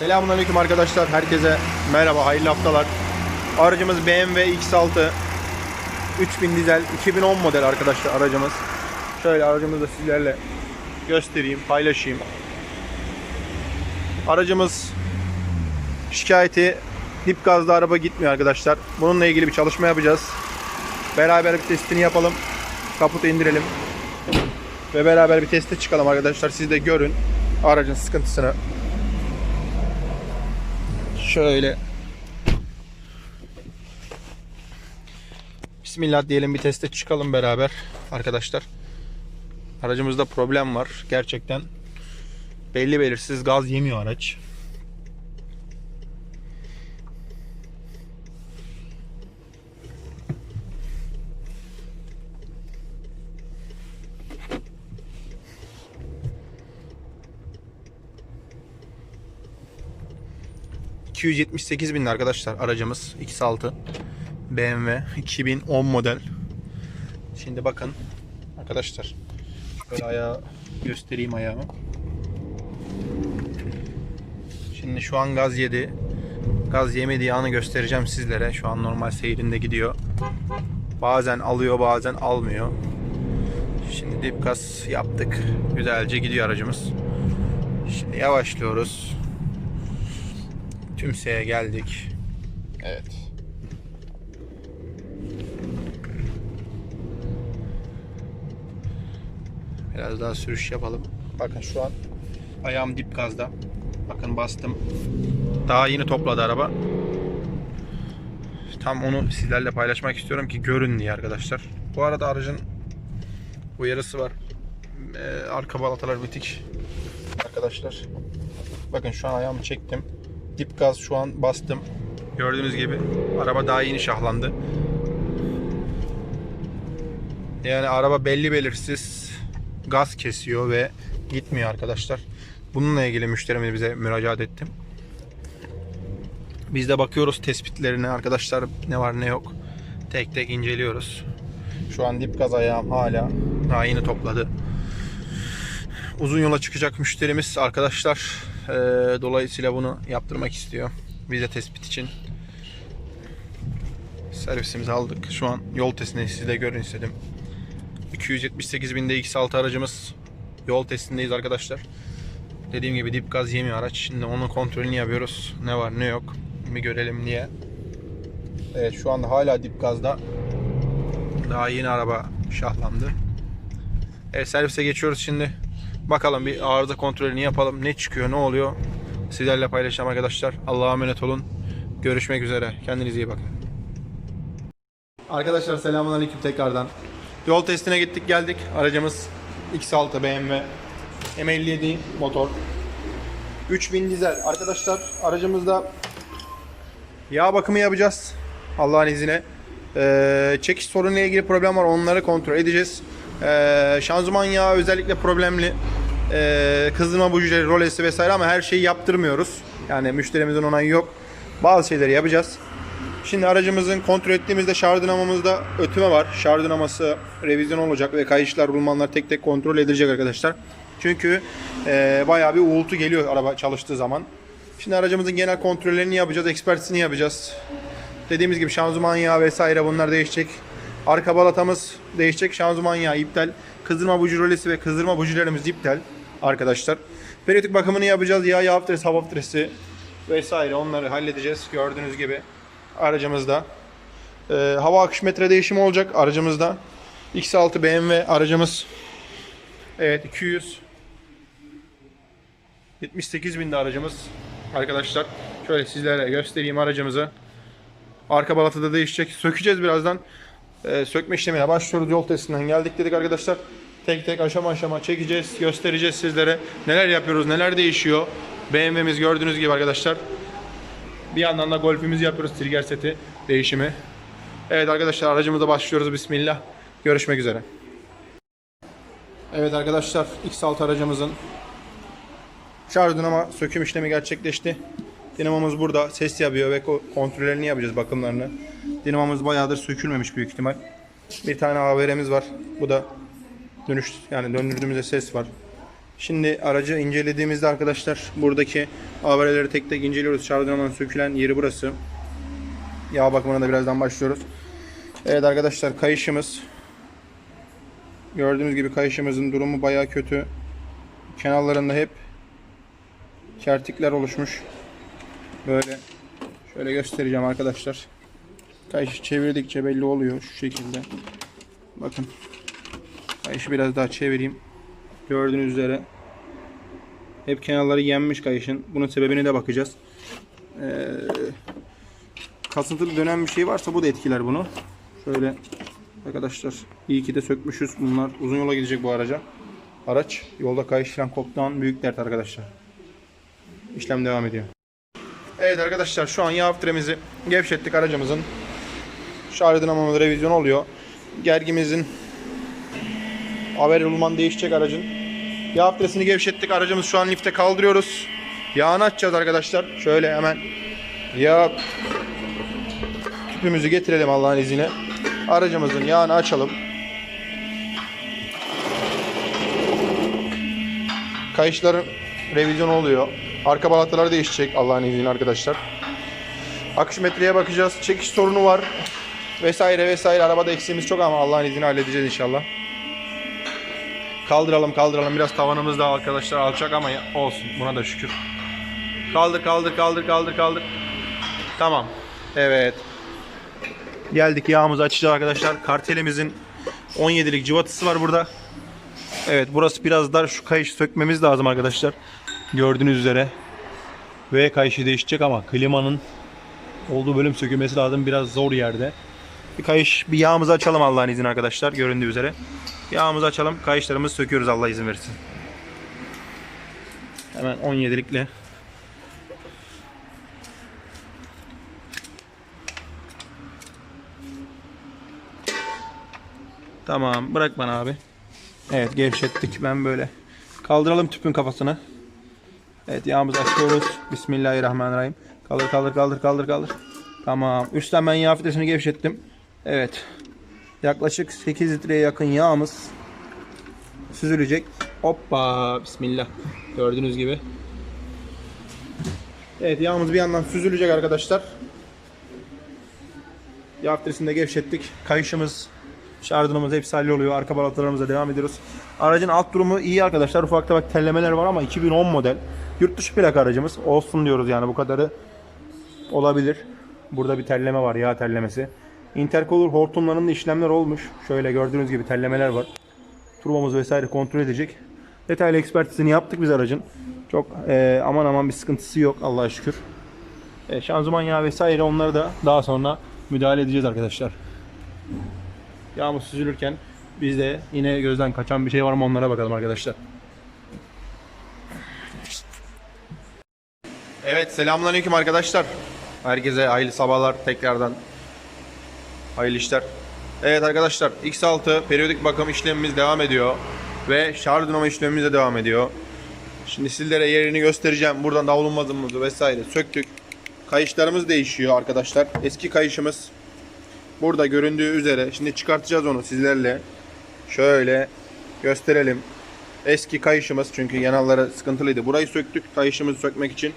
Selamünaleyküm arkadaşlar. Herkese merhaba, hayırlı haftalar. Aracımız BMW X6 3000 dizel 2010 model arkadaşlar aracımız. Şöyle aracımızı da sizlerle göstereyim, paylaşayım. Aracımız şikayeti dip gazlı araba gitmiyor arkadaşlar. Bununla ilgili bir çalışma yapacağız. Beraber bir testini yapalım. Kaputu indirelim. Ve beraber bir teste çıkalım arkadaşlar. Siz de görün aracın sıkıntısını. Şöyle. Bismillah diyelim bir teste çıkalım beraber arkadaşlar. Aracımızda problem var. Gerçekten belli belirsiz gaz yemiyor araç. ...278 bin arkadaşlar aracımız. X6 BMW 2010 model. Şimdi bakın arkadaşlar. Şöyle ayağı göstereyim ayağımı. Şimdi şu an gaz yedi. Gaz yemediği anı göstereceğim sizlere. Şu an normal seyrinde gidiyor. Bazen alıyor bazen almıyor. Şimdi dip gaz yaptık. Güzelce gidiyor aracımız. Şimdi yavaşlıyoruz Tümseye geldik. Evet. Biraz daha sürüş yapalım. Bakın şu an ayağım dip gazda. Bakın bastım. Daha yeni topladı araba. Tam onu sizlerle paylaşmak istiyorum ki görün diye arkadaşlar. Bu arada aracın uyarısı var. Ee, arka balatalar bitik. Arkadaşlar. Bakın şu an ayağımı çektim. Dip gaz şu an bastım. Gördüğünüz gibi araba daha yeni şahlandı. Yani araba belli belirsiz gaz kesiyor ve gitmiyor arkadaşlar. Bununla ilgili müşterimiz bize müracaat etti. Biz de bakıyoruz tespitlerine arkadaşlar ne var ne yok. Tek tek inceliyoruz. Şu an dip gaz ayağım hala daha yeni topladı. Uzun yola çıkacak müşterimiz arkadaşlar ee, dolayısıyla bunu yaptırmak istiyor. Biz de tespit için servisimizi aldık. Şu an yol testini siz de görün istedim. 278 binde X6 aracımız yol testindeyiz arkadaşlar. Dediğim gibi dip gaz yemiyor araç. Şimdi onun kontrolünü yapıyoruz. Ne var ne yok bir görelim diye. Evet şu anda hala dip gazda. Daha yeni araba şahlandı. Evet servise geçiyoruz şimdi. Bakalım bir arıza kontrolünü yapalım. Ne çıkıyor, ne oluyor? Sizlerle paylaşacağım arkadaşlar. Allah'a emanet olun. Görüşmek üzere. Kendinize iyi bakın. Arkadaşlar selamünaleyküm tekrardan. Yol testine gittik geldik. Aracımız X6 BMW M57 motor. 3000 dizel. Arkadaşlar aracımızda yağ bakımı yapacağız. Allah'ın izniyle. Ee, çekiş sorunuyla ilgili problem var. Onları kontrol edeceğiz. Ee, şanzıman yağı özellikle problemli. Ee, kızdırma bujileri, rolesi vesaire ama her şeyi yaptırmıyoruz. Yani müşterimizin onayı yok. Bazı şeyleri yapacağız. Şimdi aracımızın kontrol ettiğimizde şarj dinamomuzda ötüme var. Şarj dinaması revizyon olacak ve kayışlar, rulmanlar tek tek kontrol edilecek arkadaşlar. Çünkü e, bayağı bir uğultu geliyor araba çalıştığı zaman. Şimdi aracımızın genel kontrollerini yapacağız, ekspertisini yapacağız. Dediğimiz gibi şanzıman yağı vesaire bunlar değişecek. Arka balatamız değişecek. Şanzıman yağı iptal. Kızdırma buji rolesi ve kızdırma bujilerimiz iptal arkadaşlar. Periyodik bakımını yapacağız. Yağ, yağ filtresi, hava filtresi vesaire onları halledeceğiz. Gördüğünüz gibi aracımızda. Ee, hava akış metre değişimi olacak aracımızda. X6 BMW aracımız. Evet 200 78 binde aracımız arkadaşlar. Şöyle sizlere göstereyim aracımızı. Arka balatada değişecek. Sökeceğiz birazdan. Ee, sökme işlemine başlıyoruz. Yol testinden geldik dedik arkadaşlar. Tek tek aşama aşama çekeceğiz, göstereceğiz sizlere. Neler yapıyoruz, neler değişiyor. BMW'miz gördüğünüz gibi arkadaşlar. Bir yandan da golfimizi yapıyoruz. Trigger seti değişimi. Evet arkadaşlar aracımıza başlıyoruz. Bismillah. Görüşmek üzere. Evet arkadaşlar X6 aracımızın şarj dinamo söküm işlemi gerçekleşti. Dinamomuz burada ses yapıyor ve ko- kontrollerini yapacağız bakımlarını. Dinamomuz bayağıdır sökülmemiş büyük ihtimal. Bir tane AVR'miz var. Bu da dönüş yani döndürdüğümüzde ses var. Şimdi aracı incelediğimizde arkadaşlar buradaki avareleri tek tek inceliyoruz. Şarjdan sökülen yeri burası. Yağ bakımına da birazdan başlıyoruz. Evet arkadaşlar kayışımız. Gördüğünüz gibi kayışımızın durumu bayağı kötü. Kenarlarında hep kertikler oluşmuş. Böyle şöyle göstereceğim arkadaşlar. Kayışı çevirdikçe belli oluyor şu şekilde. Bakın. Kayışı biraz daha çevireyim. Gördüğünüz üzere hep kenarları yenmiş kayışın. Bunun sebebine de bakacağız. Ee, kasıntılı dönen bir şey varsa bu da etkiler bunu. Şöyle arkadaşlar iyi ki de sökmüşüz bunlar. Uzun yola gidecek bu araca. Araç yolda kayış falan koptuğu büyük dert arkadaşlar. İşlem devam ediyor. Evet arkadaşlar şu an yağ filtremizi gevşettik aracımızın. Şarj dinamomuz revizyon oluyor. Gergimizin haber ulman değişecek aracın. Yağ filtresini gevşettik. Aracımız şu an lifte kaldırıyoruz. Yağını açacağız arkadaşlar. Şöyle hemen yağ tüpümüzü getirelim Allah'ın izniyle. Aracımızın yağını açalım. Kayışların revizyon oluyor. Arka balatalar değişecek Allah'ın izniyle arkadaşlar. Akış metreye bakacağız. Çekiş sorunu var. Vesaire vesaire. Arabada eksiğimiz çok ama Allah'ın izniyle halledeceğiz inşallah. Kaldıralım kaldıralım. Biraz tavanımız da arkadaşlar alçak ama olsun. Buna da şükür. Kaldır kaldır kaldır kaldır kaldır. Tamam. Evet. Geldik yağımızı açacağız arkadaşlar. Kartelimizin 17'lik cıvatısı var burada. Evet burası biraz dar. Şu kayışı sökmemiz lazım arkadaşlar. Gördüğünüz üzere. Ve kayışı değişecek ama klimanın olduğu bölüm sökülmesi lazım. Biraz zor yerde. Bir kayış, bir yağımızı açalım Allah'ın izniyle arkadaşlar. Göründüğü üzere. Yağımızı açalım. Kayışlarımızı söküyoruz Allah izin verirse. Hemen 17'likle. Tamam bırak bana abi. Evet gevşettik ben böyle. Kaldıralım tüpün kafasını. Evet yağımızı açıyoruz. Bismillahirrahmanirrahim. Kaldır kaldır kaldır kaldır kaldır. Tamam. Üstten ben yağ filtresini gevşettim. Evet. Yaklaşık 8 litreye yakın yağımız süzülecek. Hoppa. Bismillah. Gördüğünüz gibi. Evet yağımız bir yandan süzülecek arkadaşlar. Yağ filtresini de gevşettik. Kayışımız, şardınımız hepsi halloluyor. Arka balatalarımıza devam ediyoruz. Aracın alt durumu iyi arkadaşlar. Ufak tefek tellemeler var ama 2010 model. Yurt dışı plak aracımız. Olsun diyoruz yani bu kadarı olabilir. Burada bir telleme var yağ tellemesi. Intercooler hortumlarında işlemler olmuş. Şöyle gördüğünüz gibi tellemeler var. Turbomuz vesaire kontrol edecek. Detaylı ekspertizini yaptık biz aracın. Çok e, aman aman bir sıkıntısı yok Allah'a şükür. E, şanzıman yağı vesaire onları da daha sonra müdahale edeceğiz arkadaşlar. Yağmur süzülürken biz de yine gözden kaçan bir şey var mı onlara bakalım arkadaşlar. Evet selamünaleyküm arkadaşlar. Herkese hayırlı sabahlar tekrardan. Hayırlı işler. Evet arkadaşlar X6 periyodik bakım işlemimiz devam ediyor. Ve şarj dinamo işlemimiz de devam ediyor. Şimdi sizlere yerini göstereceğim. Buradan davlumbazımızı vesaire söktük. Kayışlarımız değişiyor arkadaşlar. Eski kayışımız burada göründüğü üzere. Şimdi çıkartacağız onu sizlerle. Şöyle gösterelim. Eski kayışımız çünkü yanalları sıkıntılıydı. Burayı söktük kayışımızı sökmek için.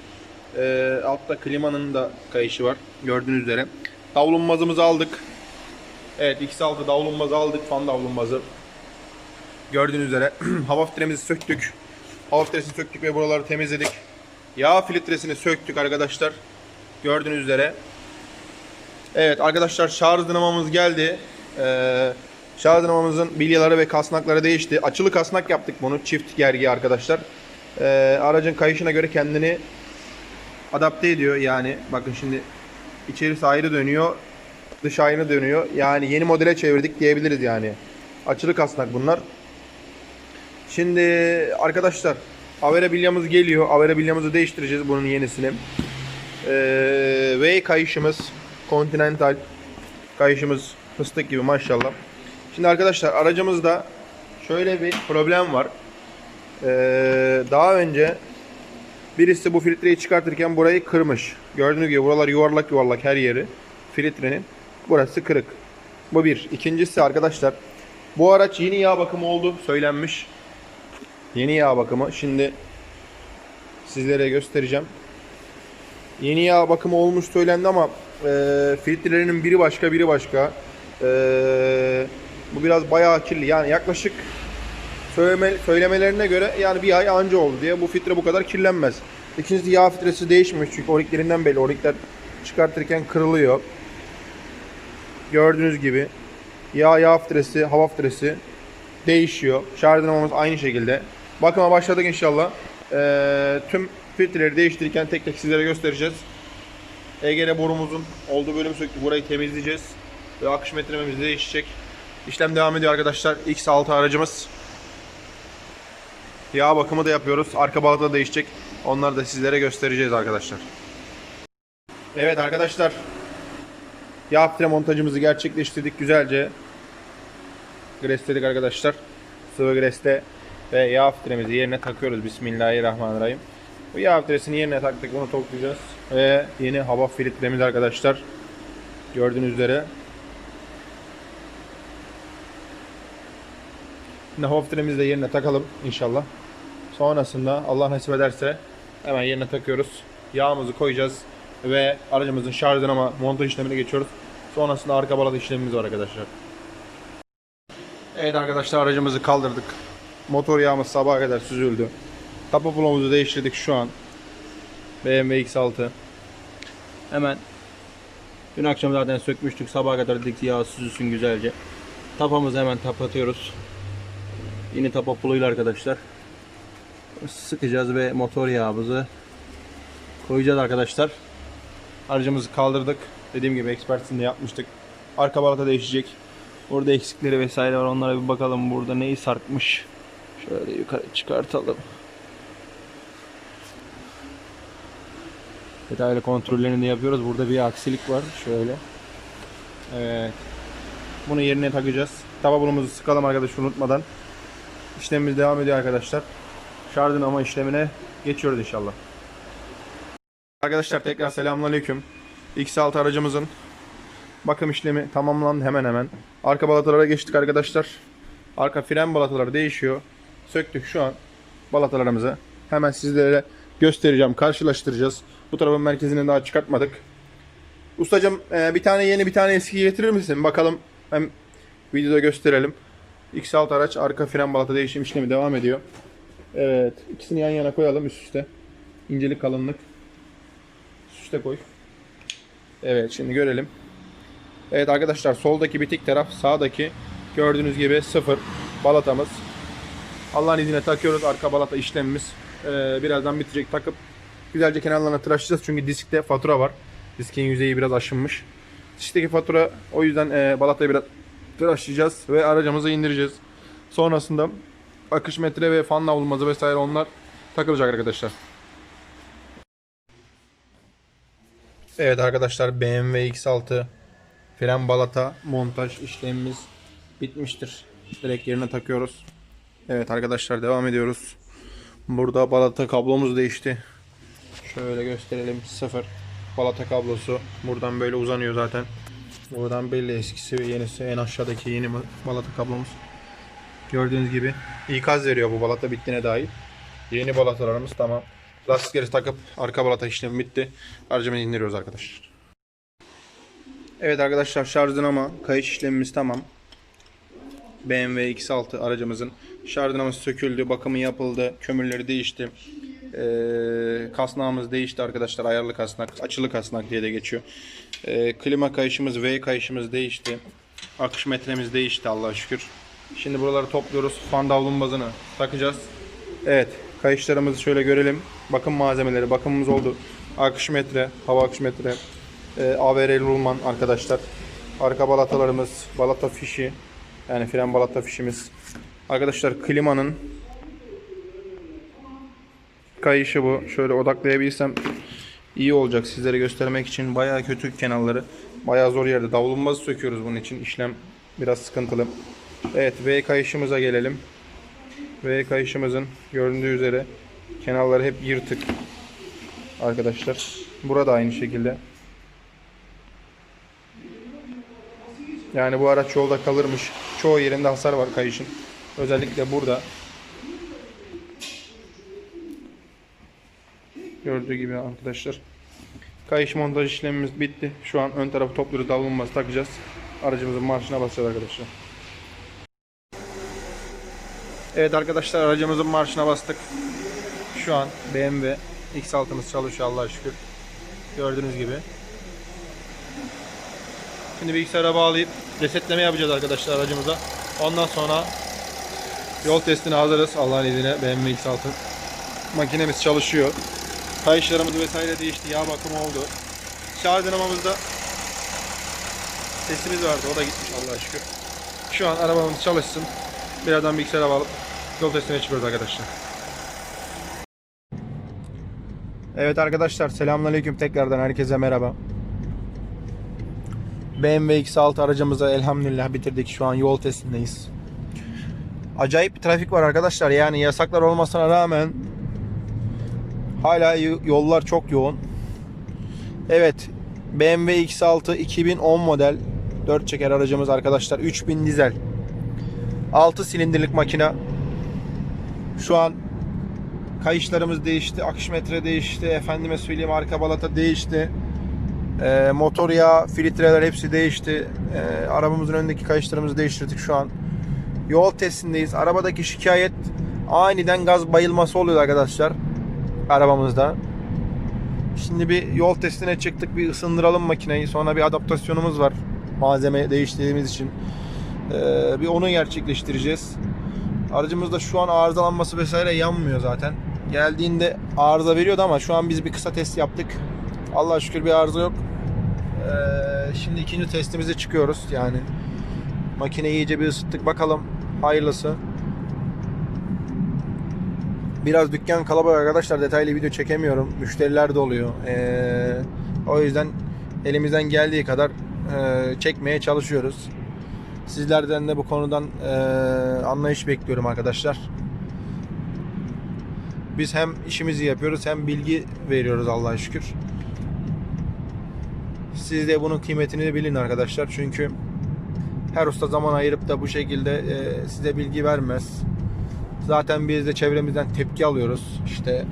Ee, altta klimanın da kayışı var. Gördüğünüz üzere. Davlumbazımızı aldık. Evet X6 davlumbazı aldık. Fan davlumbazı. Gördüğünüz üzere hava filtremizi söktük. Hava filtresini söktük ve buraları temizledik. Yağ filtresini söktük arkadaşlar. Gördüğünüz üzere. Evet arkadaşlar şarj dinamomuz geldi. Ee, şarj dinamomuzun bilyaları ve kasnakları değişti. Açılı kasnak yaptık bunu. Çift gergi arkadaşlar. Ee, aracın kayışına göre kendini adapte ediyor. Yani bakın şimdi içerisi ayrı dönüyor. Dış ayrı dönüyor. Yani yeni modele çevirdik diyebiliriz yani. Açılı kasnak bunlar. Şimdi arkadaşlar Avera bilyamız geliyor. Avera bilyamızı değiştireceğiz bunun yenisini. Ee, ve kayışımız Continental kayışımız fıstık gibi maşallah. Şimdi arkadaşlar aracımızda şöyle bir problem var. Ee, daha önce birisi bu filtreyi çıkartırken burayı kırmış. Gördüğünüz gibi buralar yuvarlak yuvarlak her yeri. Filtrenin burası kırık. Bu bir. İkincisi arkadaşlar bu araç yeni yağ bakımı oldu söylenmiş. Yeni yağ bakımı. Şimdi sizlere göstereceğim. Yeni yağ bakımı olmuş söylendi ama e, filtrelerinin biri başka biri başka. E, bu biraz bayağı kirli. Yani yaklaşık söyleme, söylemelerine göre yani bir ay anca oldu diye bu filtre bu kadar kirlenmez. İkincisi yağ filtresi değişmiş çünkü oriklerinden belli. Orikler çıkartırken kırılıyor. Gördüğünüz gibi yağ yağ filtresi, hava filtresi değişiyor. Şarj dinamomuz aynı şekilde. Bakıma başladık inşallah. Ee, tüm filtreleri değiştirirken tek tek sizlere göstereceğiz. EGR borumuzun olduğu bölümü söktük. Burayı temizleyeceğiz. Ve akış metremiz değişecek. İşlem devam ediyor arkadaşlar. X6 aracımız. Yağ bakımı da yapıyoruz. Arka balata da değişecek. Onları da sizlere göstereceğiz arkadaşlar. Evet arkadaşlar. Yağ filtre montajımızı gerçekleştirdik güzelce. Gresledik arkadaşlar. Sıvı greste ve yağ filtremizi yerine takıyoruz. Bismillahirrahmanirrahim. Bu yağ filtresini yerine taktık. Bunu toplayacağız. Ve yeni hava filtremiz arkadaşlar. Gördüğünüz üzere. Şimdi hava filtremizi de yerine takalım inşallah. Sonrasında Allah nasip ederse hemen yerine takıyoruz. Yağımızı koyacağız ve aracımızın şarj dinamo montaj işlemine geçiyoruz. Sonrasında arka balata işlemimiz var arkadaşlar. Evet arkadaşlar aracımızı kaldırdık. Motor yağımız sabaha kadar süzüldü. Tapa pulumuzu değiştirdik şu an. BMW X6. Hemen dün akşam zaten sökmüştük. Sabaha kadar dedik yağ süzülsün güzelce. Tapamızı hemen tapatıyoruz. Yine tapa puluyla arkadaşlar. Sıkacağız ve motor yağımızı koyacağız arkadaşlar. Aracımızı kaldırdık. Dediğim gibi ekspertisini yapmıştık. Arka balata değişecek. Burada eksikleri vesaire var. Onlara bir bakalım. Burada neyi sarkmış. Şöyle yukarı çıkartalım. Detaylı kontrollerini de yapıyoruz. Burada bir aksilik var. Şöyle. Evet. Bunu yerine takacağız. Tababulumuzu sıkalım arkadaşlar unutmadan. İşlemimiz devam ediyor arkadaşlar. Şarjın ama işlemine geçiyoruz inşallah. Arkadaşlar tekrar selamünaleyküm. X6 aracımızın bakım işlemi tamamlandı hemen hemen. Arka balatalara geçtik arkadaşlar. Arka fren balataları değişiyor. Söktük şu an balatalarımızı. Hemen sizlere göstereceğim, karşılaştıracağız. Bu tarafın merkezini daha çıkartmadık. Ustacım e, bir tane yeni bir tane eski getirir misin? Bakalım hem videoda gösterelim. X6 araç arka fren balata değişim işlemi devam ediyor. Evet ikisini yan yana koyalım üst üste. İncelik kalınlık. Üst üste koy. Evet şimdi görelim. Evet arkadaşlar soldaki bitik taraf sağdaki gördüğünüz gibi sıfır balatamız. Allah'ın izniyle takıyoruz arka balata işlemimiz. Ee, birazdan bitecek takıp güzelce kenarlarına tıraşlayacağız çünkü diskte fatura var. Diskin yüzeyi biraz aşınmış. Diskteki fatura o yüzden e, balatayı biraz tıraşlayacağız ve aracımızı indireceğiz. Sonrasında akış metre ve fan avulmazı vesaire onlar takılacak arkadaşlar. Evet arkadaşlar BMW X6 fren balata montaj işlemimiz bitmiştir. Direkt yerine takıyoruz. Evet arkadaşlar devam ediyoruz. Burada balata kablomuz değişti. Şöyle gösterelim. Sıfır balata kablosu. Buradan böyle uzanıyor zaten. Buradan belli eskisi ve yenisi. En aşağıdaki yeni balata kablomuz. Gördüğünüz gibi ikaz veriyor bu balata bittiğine dair. Yeni balatalarımız tamam. Lastikleri takıp arka balata işlemi bitti. Aracımızı indiriyoruz arkadaşlar. Evet arkadaşlar şarj dinamo kayış işlemimiz tamam. BMW X6 aracımızın şarj dinamosu söküldü, bakımı yapıldı, kömürleri değişti. Ee, kasnağımız değişti arkadaşlar. Ayarlı kasnak, açılı kasnak diye de geçiyor. Ee, klima kayışımız, V kayışımız değişti. Akış metremiz değişti Allah'a şükür. Şimdi buraları topluyoruz. Fan davlumbazını takacağız. Evet, kayışlarımızı şöyle görelim. Bakım malzemeleri, bakımımız oldu. Akış metre, hava akış metre, e, AVR rulman arkadaşlar. Arka balatalarımız, balata fişi, yani fren balata fişimiz. Arkadaşlar klimanın kayışı bu. Şöyle odaklayabilsem iyi olacak sizlere göstermek için. Bayağı kötü kenarları. Bayağı zor yerde. Davlumbazı söküyoruz bunun için. İşlem biraz sıkıntılı. Evet V kayışımıza gelelim. V kayışımızın göründüğü üzere kenarları hep yırtık. Arkadaşlar. Burada aynı şekilde. Yani bu araç yolda kalırmış. Çoğu yerinde hasar var kayışın. Özellikle burada. Gördüğü gibi arkadaşlar. Kayış montaj işlemimiz bitti. Şu an ön tarafı topluyoruz. Davulunması takacağız. Aracımızın marşına basacağız arkadaşlar. Evet arkadaşlar aracımızın marşına bastık. Şu an BMW X6'mız çalışıyor Allah'a şükür. Gördüğünüz gibi. Şimdi bilgisayara bağlayıp resetleme yapacağız arkadaşlar aracımıza. Ondan sonra yol testine hazırız Allah'ın izniyle BMW X6. Makinemiz çalışıyor. Kayışlarımız vesaire değişti. Yağ bakımı oldu. Şarj dinamomuzda sesimiz vardı. O da gitmiş Allah'a şükür. Şu an arabamız çalışsın. Birazdan bilgisayara bağlayıp yol testine çıkıyoruz arkadaşlar. Evet arkadaşlar selamünaleyküm tekrardan herkese merhaba. BMW X6 aracımızı elhamdülillah bitirdik. Şu an yol testindeyiz. Acayip bir trafik var arkadaşlar. Yani yasaklar olmasına rağmen hala yollar çok yoğun. Evet. BMW X6 2010 model 4 çeker aracımız arkadaşlar. 3000 dizel. 6 silindirlik makina. Şu an kayışlarımız değişti, akış metre değişti, efendime söyleyeyim arka balata değişti. Ee, motor yağı, filtreler hepsi değişti. Ee, arabamızın önündeki kayışlarımızı değiştirdik şu an. Yol testindeyiz. Arabadaki şikayet aniden gaz bayılması oluyor arkadaşlar. Arabamızda. Şimdi bir yol testine çıktık. Bir ısındıralım makineyi. Sonra bir adaptasyonumuz var. Malzeme değiştirdiğimiz için. Ee, bir onu gerçekleştireceğiz. Aracımızda şu an arızalanması vesaire yanmıyor zaten. Geldiğinde arıza veriyordu ama şu an biz bir kısa test yaptık. Allah'a şükür bir arıza yok. Ee, şimdi ikinci testimize çıkıyoruz yani. Makineyi iyice bir ısıttık bakalım hayırlısı. Biraz dükkan kalabalık arkadaşlar detaylı video çekemiyorum. Müşteriler de oluyor. Ee, o yüzden elimizden geldiği kadar e, çekmeye çalışıyoruz. Sizlerden de bu konudan e, anlayış bekliyorum arkadaşlar. Biz hem işimizi yapıyoruz hem bilgi veriyoruz Allah'a şükür. Siz de bunun kıymetini bilin arkadaşlar. Çünkü her usta zaman ayırıp da bu şekilde e, size bilgi vermez. Zaten biz de çevremizden tepki alıyoruz. İşte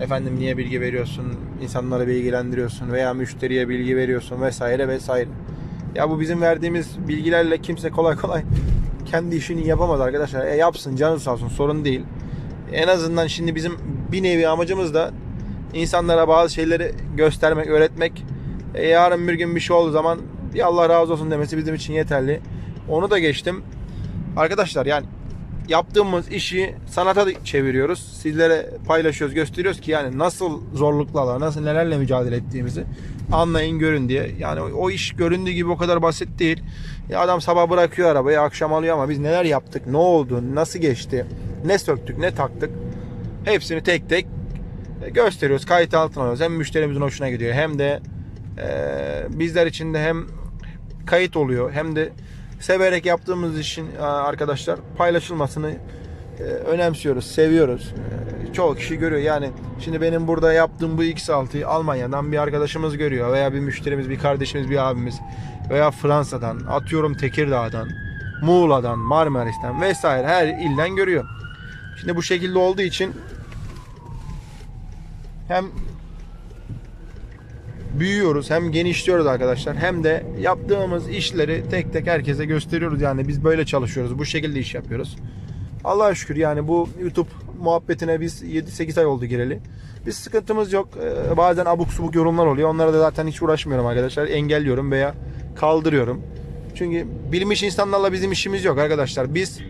efendim niye bilgi veriyorsun, insanları bilgilendiriyorsun veya müşteriye bilgi veriyorsun vesaire vesaire. Ya bu bizim verdiğimiz bilgilerle kimse kolay kolay kendi işini yapamaz arkadaşlar. E yapsın canı sağ olsun sorun değil. En azından şimdi bizim bir nevi amacımız da insanlara bazı şeyleri göstermek, öğretmek. E yarın bir gün bir şey olduğu zaman bir Allah razı olsun demesi bizim için yeterli. Onu da geçtim. Arkadaşlar yani yaptığımız işi sanata çeviriyoruz. Sizlere paylaşıyoruz, gösteriyoruz ki yani nasıl zorluklarla, nasıl nelerle mücadele ettiğimizi anlayın, görün diye. Yani o, iş göründüğü gibi o kadar basit değil. Ya adam sabah bırakıyor arabayı, akşam alıyor ama biz neler yaptık, ne oldu, nasıl geçti, ne söktük, ne taktık. Hepsini tek tek gösteriyoruz, kayıt altına alıyoruz. Hem müşterimizin hoşuna gidiyor hem de e, bizler için de hem kayıt oluyor hem de severek yaptığımız işin e, arkadaşlar paylaşılmasını e, önemsiyoruz, seviyoruz. E, Çoğu kişi görüyor. Yani şimdi benim burada yaptığım bu X6'yı Almanya'dan bir arkadaşımız görüyor veya bir müşterimiz, bir kardeşimiz, bir abimiz veya Fransa'dan, atıyorum Tekirdağ'dan, Muğla'dan, Marmaris'ten vesaire her ilden görüyor. Şimdi bu şekilde olduğu için hem büyüyoruz hem genişliyoruz arkadaşlar hem de yaptığımız işleri tek tek herkese gösteriyoruz. Yani biz böyle çalışıyoruz bu şekilde iş yapıyoruz. Allah'a şükür yani bu YouTube muhabbetine biz 7-8 ay oldu gireli. Biz sıkıntımız yok. Ee, bazen abuk subuk yorumlar oluyor. Onlara da zaten hiç uğraşmıyorum arkadaşlar. Engelliyorum veya kaldırıyorum. Çünkü bilmiş insanlarla bizim işimiz yok arkadaşlar. Biz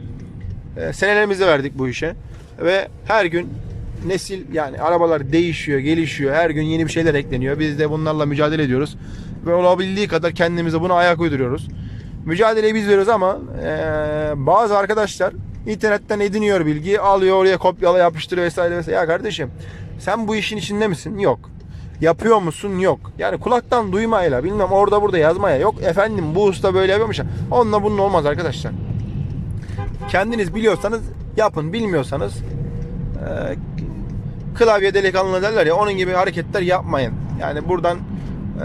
e, senelerimizi verdik bu işe ve her gün nesil yani arabalar değişiyor, gelişiyor. Her gün yeni bir şeyler ekleniyor. Biz de bunlarla mücadele ediyoruz. Ve olabildiği kadar kendimize buna ayak uyduruyoruz. Mücadeleyi biz veriyoruz ama e, bazı arkadaşlar internetten ediniyor bilgiyi, alıyor oraya kopyala yapıştırıyor vesaire vesaire. Ya kardeşim sen bu işin içinde misin? Yok. Yapıyor musun? Yok. Yani kulaktan duymayla bilmem orada burada yazmaya yok. Efendim bu usta böyle yapıyormuş. Onunla bunun olmaz arkadaşlar. Kendiniz biliyorsanız yapın. Bilmiyorsanız e, klavye delikanlı derler ya onun gibi hareketler yapmayın. Yani buradan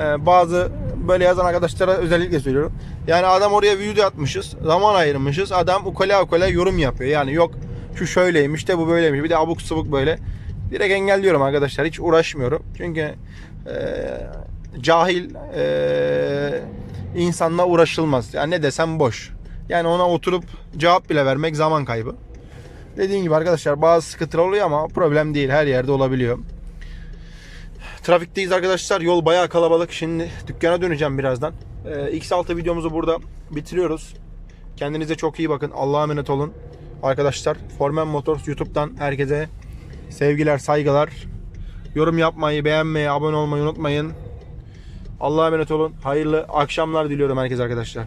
e, bazı böyle yazan arkadaşlara özellikle söylüyorum. Yani adam oraya video atmışız. Zaman ayırmışız. Adam ukala ukala yorum yapıyor. Yani yok şu şöyleymiş de bu böyleymiş. Bir de abuk subuk böyle. Direkt engelliyorum arkadaşlar. Hiç uğraşmıyorum. Çünkü e, cahil e, insanla uğraşılmaz. Yani ne desem boş. Yani ona oturup cevap bile vermek zaman kaybı. Dediğim gibi arkadaşlar bazı sıkıntılar oluyor ama problem değil. Her yerde olabiliyor. Trafikteyiz arkadaşlar. Yol bayağı kalabalık. Şimdi dükkana döneceğim birazdan. Ee, X6 videomuzu burada bitiriyoruz. Kendinize çok iyi bakın. Allah'a emanet olun. Arkadaşlar Formen Motors YouTube'dan herkese sevgiler, saygılar. Yorum yapmayı, beğenmeyi, abone olmayı unutmayın. Allah'a emanet olun. Hayırlı akşamlar diliyorum herkese arkadaşlar.